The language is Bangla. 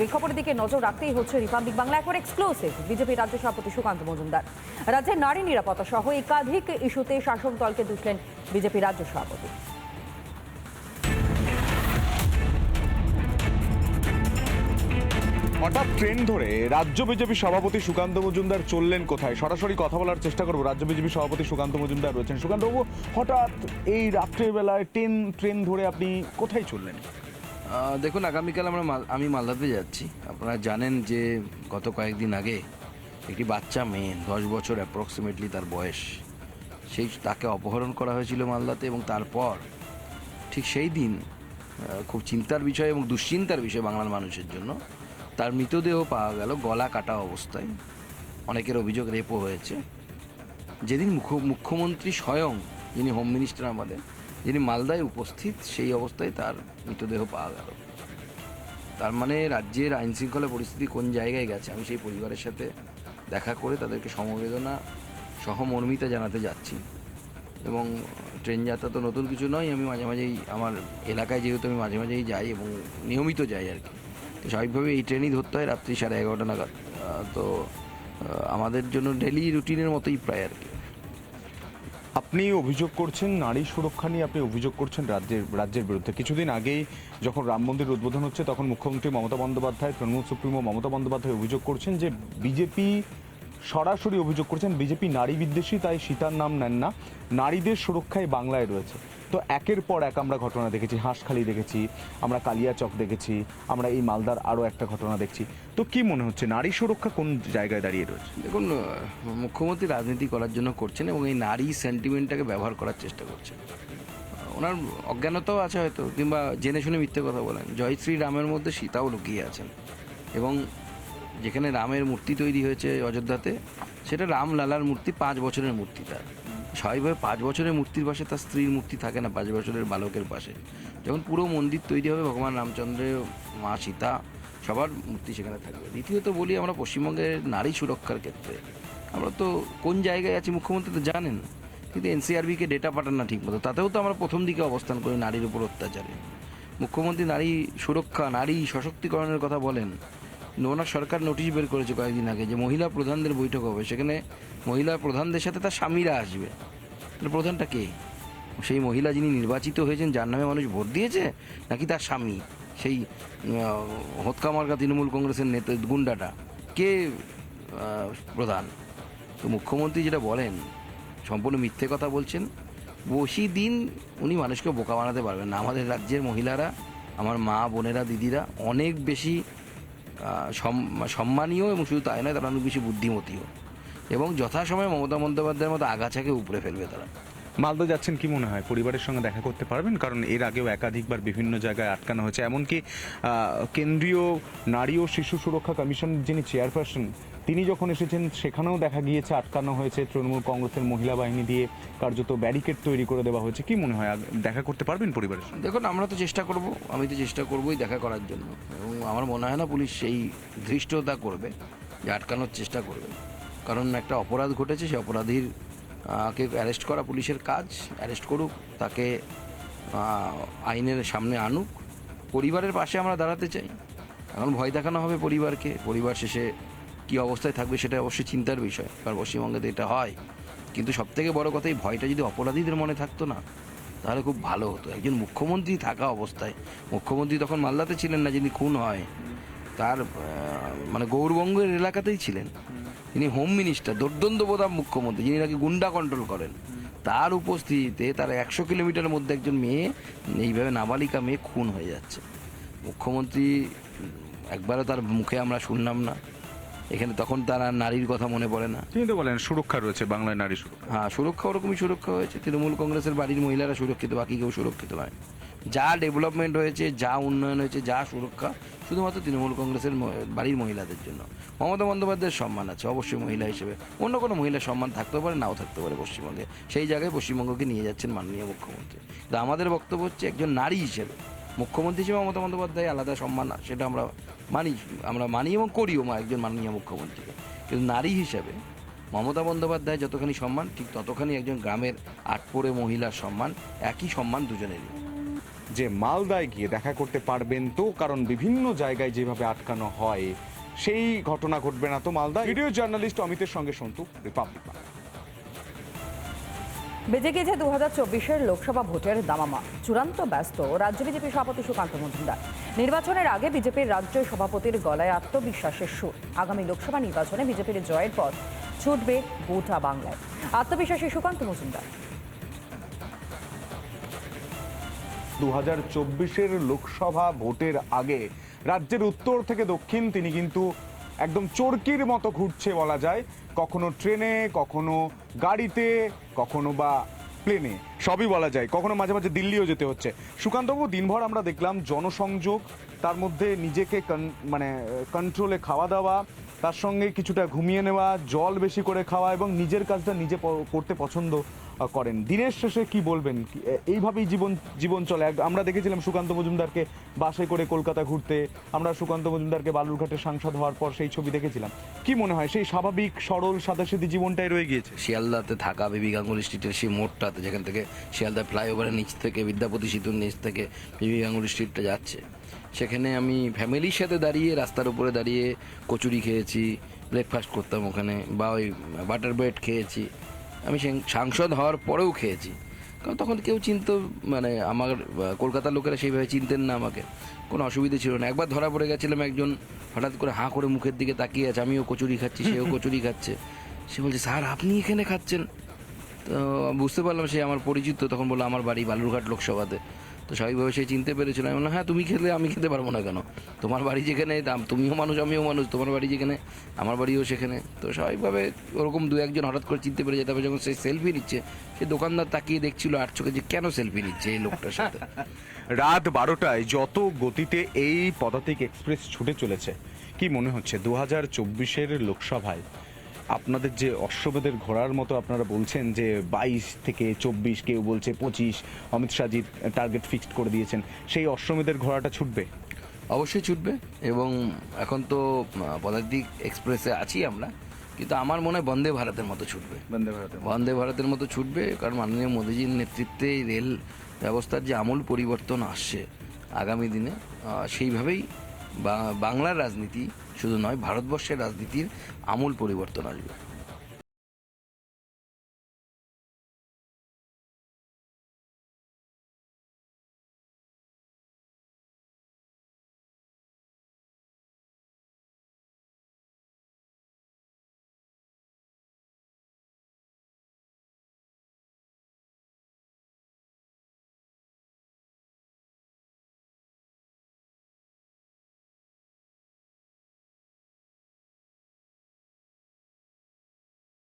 যে খবরের দিকে নজর রাখতেই হচ্ছে রিপাবলিক বাংলা। একবার এক্সক্লুসিভ বিজেপি রাজ্য সভাপতি সুকান্ত মজুমদার। রাজ্যের নারী নিরাপত্তা সহ একাধিক ইস্যুতে শাসক দলকে দুষলেন বিজেপি রাজ্য সভাপতি। হঠাৎ ট্রেন ধরে রাজ্য বিজেপি সভাপতি সুকান্ত মজুমদার চললেন কোথায়? সরাসরি কথা বলার চেষ্টা করব। রাজ্য বিজেপি সভাপতি সুকান্ত মজুমদার রয়েছেন। সুকান্তবাবু, হঠাৎ এই রাত্রেবেলায় ট্রেন ট্রেন ধরে আপনি কোথায় চললেন? দেখুন, আগামীকাল আমরা মাল- আমি মালদাতে যাচ্ছি। আপনারা জানেন যে গত কয়েকদিন আগে একটি বাচ্চা মেয়ে, দশ বছর অ্যাপ্রক্সিমেটলি তার বয়স, সেই তাকে অপহরণ করা হয়েছিল মালদাতে এবং তারপর ঠিক সেই দিন খুব চিন্তার বিষয় এবং দুশ্চিন্তার বিষয় বাংলার মানুষের জন্য তার মৃতদেহ পাওয়া গেল গলা কাটা অবস্থায়। অনেকের অভিযোগ রেপও হয়েছে। যেদিন মুখ্য- মুখ্যমন্ত্রী স্বয়ং যিনি হোম মিনিস্টার আমাদের যিনি মালদায় উপস্থিত, সেই অবস্থায় তার মৃতদেহ পাওয়া গেল। তার মানে রাজ্যের আইন শৃঙ্খলা পরিস্থিতি কোন জায়গায় গেছে, আমি সেই পরিবারের সাথে দেখা করে তাদেরকে সমবেদনা সহমর্মিতা জানাতে যাচ্ছি। এবং ট্রেন যাত্রা তো নতুন কিছু নয়, আমি মাঝে মাঝেই, আমার এলাকায় যেহেতু আমি মাঝে মাঝেই যাই এবং নিয়মিত যাই আর কি। তো স্বাভাবিকভাবে এই ট্রেনই ধরতে হয় রাত্রি সাড়ে এগারোটা নাগাদ। তো আমাদের জন্য ডেলি রুটিনের মতোই প্রায় আর কি। আপনি অভিযোগ করছেন, নারী সুরক্ষা নিয়ে আপনি অভিযোগ করছেন রাজ্যের রাজ্যের বিরুদ্ধে। কিছুদিন আগেই যখন রাম মন্দির উদ্বোধন হচ্ছে, তখন মুখ্যমন্ত্রী মমতা বন্দ্যোপাধ্যায়, তৃণমূল সুপ্রিমো মমতা বন্দ্যোপাধ্যায় অভিযোগ করছেন যে বিজেপি সরাসরি অভিযোগ করছেন, বিজেপি নারী বিদ্বেষী, তাই সীতার নাম নেন না। নারীদের সুরক্ষায় বাংলায় রয়েছে। তো একের পর এক আমরা ঘটনা দেখেছি, হাঁসখালি দেখেছি, আমরা কালিয়াচক দেখেছি, আমরা এই মালদার আরও একটা ঘটনা দেখছি। তো কি মনে হচ্ছে, নারী সুরক্ষা কোন জায়গায় দাঁড়িয়ে রয়েছে? দেখুন মুখ্যমন্ত্রী রাজনীতি করার জন্য করছেন এবং এই নারী সেন্টিমেন্টটাকে ব্যবহার করার চেষ্টা করছেন। ওনার অজ্ঞানতাও আছে হয়তো, কিংবা জেনে শুনে মিথ্যে কথা বলেন। জয় শ্রী রামের মধ্যে সীতাও লুকিয়ে আছেন। এবং যেখানে রামের মূর্তি তৈরি হয়েছে অযোধ্যাতে, সেটা রামলালার মূর্তি, পাঁচ বছরের মূর্তি তার। স্বাভাবিকভাবে পাঁচ বছরের মূর্তির পাশে তার স্ত্রীর মূর্তি থাকে না, পাঁচ বছরের বালকের পাশে। যখন পুরো মন্দির তৈরি হবে, ভগবান রামচন্দ্রের মা সীতা, সবার মূর্তি সেখানে থাকবে। দ্বিতীয়ত বলি, আমরা পশ্চিমবঙ্গের নারী সুরক্ষার ক্ষেত্রে, আমরা তো কোন জায়গায় আছি মুখ্যমন্ত্রী তো জানেন, কিন্তু এনসিআরবিকে ডেটা পাঠান না ঠিক মতো তাতেও তো আমরা প্রথম দিকে অবস্থান করি নারীর উপর অত্যাচারে। মুখ্যমন্ত্রী নারী সুরক্ষা, নারী সশক্তিকরণের কথা বলেন ওনার সরকার নোটিশ বের করেছে কয়েকদিন আগে যে মহিলা প্রধানদের বৈঠক হবে। সেখানে মহিলা প্রধানদের সাথে তার স্বামীরা আসবে। তাহলে প্রধানটা কে? সেই মহিলা যিনি নির্বাচিত হয়েছেন, যার নামে মানুষ ভোট দিয়েছে, নাকি তার স্বামী? সেই হতকা মার্কা তৃণমূল কংগ্রেসের নেতা, গুন্ডাটা। কে প্রধান? তো মুখ্যমন্ত্রী যেটা বলেন, সম্পূর্ণ মিথ্যে কথা বলছেন। বসি দিন উনি মানুষকে বোকা বানাতে পারবেন না। আমাদের রাজ্যের মহিলারা, আমার মা, বোনেরা, দিদিরা অনেক বেশি সম্মানীয় এবং শুধু তাই নয়, তারা অনেক বেশি বুদ্ধিমতীও। এবং যথাসময়ে মমতা বন্দ্যোপাধ্যায়ের মতো আগাছাকে উপড়ে ফেলবে তারা। মালদা যাচ্ছেন কি মনে হয়? পরিবারের সঙ্গে দেখা করতে পারবেন? কারণ এর আগেও একাধিকবার বিভিন্ন জায়গায় আটকানো হয়েছে। এমনকি কেন্দ্রীয় নারী ও শিশু সুরক্ষা কমিশন যিনি চেয়ারপারসন, তিনি যখন এসেছেন, সেখানেও দেখা গিয়েছে আটকানো হয়েছে তৃণমূল কংগ্রেসের মহিলা বাহিনী দিয়ে কার্যত ব্যারিকেড তৈরি করে দেওয়া হয়েছে। কি মনে হয়? দেখা করতে পারবেন পরিবারের সঙ্গে? দেখুন, আমরা তো চেষ্টা করব, আমি তো চেষ্টা করবই দেখা করার জন্য। এবং আমার মনে হয় না পুলিশ সেই ধৃষ্টতা করবে যে আটকানোর চেষ্টা করবে। কারণ একটা অপরাধ ঘটেছে, সেই অপরাধীর কে অ্যারেস্ট করা পুলিশের কাজ, অ্যারেস্ট করুক, তাকে আইনের সামনে আনুক। পরিবারের পাশে আমরা দাঁড়াতে চাই। এখন ভয় দেখানো হবে পরিবারকে, পরিবার শেষে কী অবস্থায় থাকবে সেটা অবশ্যই চিন্তার বিষয়। কারণ পশ্চিমবঙ্গে তো এটা হয়। কিন্তু সবথেকে বড় কথা, এই ভয়টা যদি অপরাধীদের মনে থাকতো না, তাহলে খুব ভালো হতো। একজন মুখ্যমন্ত্রী থাকা অবস্থায়, মুখ্যমন্ত্রী তখন মালদাতে ছিলেন না, যিনি খুন হয়, তার মানে গৌরবঙ্গের এলাকাতেই ছিলেন। তিনি হোম মিনিস্টার দুর্দন্ত বোধাম মুখ্যমন্ত্রী যিনি নাকি গুন্ডা কন্ট্রোল করেন। তার উপস্থিতিতে তার একশো কিলোমিটারের মধ্যে একজন মেয়ে এইভাবে নাবালিকা মেয়ে খুন হয়ে যাচ্ছে। মুখ্যমন্ত্রী একবারও তার মুখে আমরা শুনলাম না। এখানে তখন তারা নারীর কথা মনে পড়ে না। তিনি তো বলেন সুরক্ষা রয়েছে বাংলায় নারী সুরক্ষা। হ্যাঁ সুরক্ষা ওরকমই সুরক্ষা হয়েছে। তৃণমূল কংগ্রেসের বাড়ির মহিলারা সুরক্ষিত বাকি কেউ সুরক্ষিত নয়। যা ডেভেলপমেন্ট হয়েছে, যা উন্নয়ন হয়েছে, যা সুরক্ষা, শুধুমাত্র তৃণমূল কংগ্রেসের বাড়ির মহিলাদের জন্য। মমতা বন্দ্যোপাধ্যায়ের সম্মান আছে, অবশ্যই মহিলা হিসেবে। অন্য কোনো মহিলার সম্মান থাকতে পারে, নাও থাকতে পারে পশ্চিমবঙ্গে। সেই জায়গায় পশ্চিমবঙ্গকে নিয়ে যাচ্ছেন মাননীয় মুখ্যমন্ত্রী। কিন্তু আমাদের বক্তব্য হচ্ছে একজন নারী হিসেবে। মুখ্যমন্ত্রী হিসেবে মমতা বন্দ্যোপাধ্যায় আলাদা সম্মান সেটা আমরা মানি আমরা মানি এবং করিও একজন মাননীয় মুখ্যমন্ত্রীকে। কিন্তু নারী হিসেবে মমতা বন্দ্যোপাধ্যায় যতখানি সম্মান, ঠিক ততখানি একজন গ্রামের আটপোড়ে মহিলার সম্মান, একই সম্মান দুজনেরই। যে মালদায় গিয়ে দেখা করতে পারবেন তো কারণ বিভিন্ন জায়গায় যেভাবে আটকানো হয় সেই ঘটনা ঘটবে না তো মালদা ভিডিও জার্নালিস্ট অমিতের সঙ্গে সন্তু রিপাবলিক বাংলা। বেজে গিয়েছে দু হাজার চব্বিশের লোকসভা ভোটের দামামা। চূড়ান্ত ব্যস্ত রাজ্য বিজেপি সভাপতি সুকান্ত মজুমদার। নির্বাচনের আগে বিজেপির রাজ্য সভাপতির গলায় আত্মবিশ্বাসের সুর। আগামী লোকসভা নির্বাচনে বিজেপির জয়ের পর ছুটবে গোটা বাংলায়। আত্মবিশ্বাসী সুকান্ত মজুমদার। দু হাজার চব্বিশের লোকসভা ভোটের আগে রাজ্যের উত্তর থেকে দক্ষিণ তিনি কিন্তু একদম চরকির মতো ঘুরছে বলা যায়। কখনো ট্রেনে, কখনো গাড়িতে, কখনো বা প্লেনে, সবই বলা যায়। কখনো মাঝে মাঝে দিল্লিও যেতে হচ্ছে। সুকান্তবাবু, দিনভর আমরা দেখলাম জনসংযোগ, তার মধ্যে নিজেকে মানে কন্ট্রোলে খাওয়া দাওয়া তার সঙ্গে কিছুটা ঘুমিয়ে নেওয়া, জল বেশি করে খাওয়া এবং নিজের কাজটা নিজে করতে পছন্দ করেন। দিনের শেষে কি বলবেন? এইভাবেই জীবন জীবন চলে। আমরা দেখেছিলাম সুকান্ত মজুমদারকে বাসে করে কলকাতা ঘুরতে। আমরা সুকান্ত মজুমদারকে বালুরঘাটে সাংসদ হওয়ার পর সেই ছবি দেখেছিলাম। কি মনে হয়, সেই স্বাভাবিক, সরল, সাদাসিধি জীবনটাই রয়ে গিয়েছে? শিয়ালদাতে থাকা বিবি গাঙ্গুলি স্ট্রিটের সেই মোড়টাতে, যেখান থেকে শিয়ালদা ফ্লাইওভারের নিচ থেকে, বিদ্যাপতি সেতুর নিচ থেকে বিবি গাঙ্গুলি স্ট্রিটটা যাচ্ছে। সেখানে আমি ফ্যামিলির সাথে দাঁড়িয়ে রাস্তার উপরে দাঁড়িয়ে কচুরি খেয়েছি ব্রেকফাস্ট করতাম ওখানে বা ওই বাটার ব্রেড খেয়েছি। আমি সাংসদ হওয়ার পরেও খেয়েছি। কারণ তখন কেউ চিনত মানে আমার কলকাতার লোকেরা সেইভাবে চিনতেন না আমাকে। কোনো অসুবিধা ছিল না। একবার ধরা পড়ে গেছিলাম একজন হঠাৎ করে হাঁ করে মুখের দিকে তাকিয়ে আছে। আমিও কচুরি খাচ্ছি সেও কচুরি খাচ্ছে। সে বলছে স্যার আপনি এখানে খাচ্ছেন? তো বুঝতে পারলাম সে আমার পরিচিত। তখন বলল আমার বাড়ি বালুরঘাট লোকসভাতে। তো স্বাভাবিকভাবে সে চিনতে পেরেছিল। আমি বললাম হ্যাঁ তুমি খেলে, আমি খেতে পারব না কেন? তোমার বাড়ি যেখানে দাম তুমিও মানুষ, আমিও মানুষ, তোমার বাড়ি যেখানে, আমার বাড়িও সেখানে। তো স্বাভাবিকভাবে ওরকম দু একজন হঠাৎ করে চিনতে পেরে যেতে হবে যখন সে সেলফি নিচ্ছে, সে দোকানদার তাকিয়ে দেখছিল আর চোখে যে, কেন সেলফি নিচ্ছে এই লোকটার সাথে? রাত বারোটায় যত গতিতে এই পদাতিক এক্সপ্রেস ছুটে চলেছে, কি মনে হচ্ছে? দু হাজার চব্বিশের লোকসভায় আপনাদের যে অশ্বমেধের ঘোড়ার মতো আপনারা বলছেন যে বাইশ থেকে চব্বিশ কেউ বলছে পঁচিশ অমিত শাহজি টার্গেট ফিক্সড করে দিয়েছেন। সেই অশ্বমেধের ঘোড়াটা ছুটবে? অবশ্যই ছুটবে এবং এখন তো পদাতিক এক্সপ্রেসে আছি আমরা কিন্তু আমার মনে হয় বন্দে ভারতের মতো ছুটবে। বন্দে ভারতে বন্দে ভারতের মতো ছুটবে কারণ মাননীয় মোদীজির নেতৃত্বে রেল ব্যবস্থার যে আমূল পরিবর্তন আসছে আগামী দিনে সেইভাবেই বা- বাংলার রাজনীতি শুধু নয় ভারতবর্ষের রাজনীতির আমূল পরিবর্তন আসবে।